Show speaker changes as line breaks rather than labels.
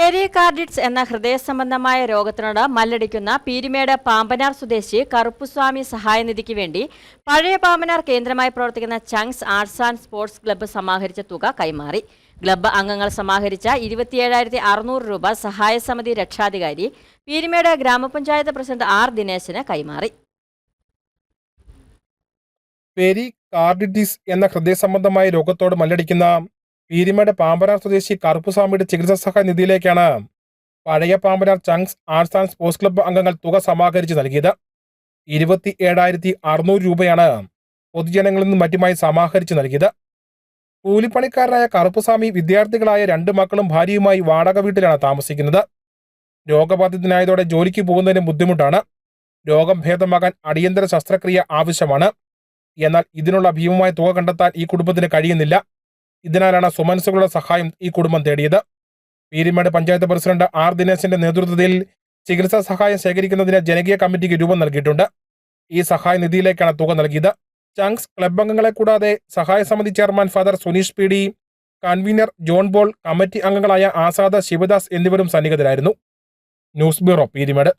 പെരികാർഡിറ്റ്സ് എന്ന ഹൃദയ സംബന്ധമായ രോഗത്തിനോട് മല്ലടിക്കുന്ന പീരിമേട് പാമ്പനാർ സ്വദേശി കറുപ്പുസ്വാമി സഹായനിധിക്ക് വേണ്ടി പഴയ പാമ്പനാർ കേന്ദ്രമായി പ്രവർത്തിക്കുന്ന chunks arts and sports club സമാഹരിച്ച തുക കൈമാറി. ക്ലബ്ബ് അംഗങ്ങൾ സമാഹരിച്ച ഇരുപത്തിയേഴായിരത്തി അറുന്നൂറ് രൂപ സഹായ സമിതി രക്ഷാധികാരി പീരിമേട് ഗ്രാമപഞ്ചായത്ത് പ്രസിഡന്റ് ആർ ദിനേശന് കൈമാറി.
പെരി കാർഡിറ്റിസ് എന്ന ഹൃദയ സംബന്ധമായ രോഗത്തോട് മല്ലടിക്കുന്ന പീരിമേട് പാമ്പനാർ സ്വദേശി കറുപ്പുസ്വാമിയുടെ ചികിത്സാ സഹായ നിധിയിലേക്കാണ് പഴയ Pambanar chunks arts and sports club അംഗങ്ങൾ തുക സമാഹരിച്ച് നൽകിയത്. ഇരുപത്തി ഏഴായിരത്തി അറുന്നൂറ് രൂപയാണ് പൊതുജനങ്ങളിൽ നിന്നും മറ്റുമായി സമാഹരിച്ച് നൽകിയത്. കൂലിപ്പണിക്കാരനായ കറുപ്പുസ്വാമി വിദ്യാർത്ഥികളായ രണ്ട് മക്കളും ഭാര്യയുമായി വാടക വീട്ടിലാണ് താമസിക്കുന്നത്. രോഗബാധിതനായതോടെ ജോലിക്ക് പോകുന്നതിന് ബുദ്ധിമുട്ടാണ്. രോഗം ഭേദമാകാൻ അടിയന്തര ശസ്ത്രക്രിയ ആവശ്യമാണ്. എന്നാൽ ഇതിനുള്ള ഭീമമായ തുക കണ്ടെത്താൻ ഈ കുടുംബത്തിന് കഴിയുന്നില്ല. ഇതിനാലാണ് സുമനസുകളുടെ സഹായം ഈ കുടുംബം തേടിയത്. പീരിമേട് പഞ്ചായത്ത് പ്രസിഡന്റ് ആർ ദിനേശിന്റെ നേതൃത്വത്തിൽ ചികിത്സാ സഹായം ശേഖരിക്കുന്നതിന് ജനകീയ കമ്മിറ്റിക്ക് രൂപം നൽകിയിട്ടുണ്ട്. ഈ സഹായ നിധിയിലേക്കാണ് തുക നൽകിയത്. ചങ്സ് ക്ലബ് അംഗങ്ങളെ കൂടാതെ സഹായ സമിതി chairman father Suneesh P D convener John Paul committee അംഗങ്ങളായ ആസാദ ശിവദാസ് എന്നിവരും സന്നിഹിതരായിരുന്നു. News bureau Peermade.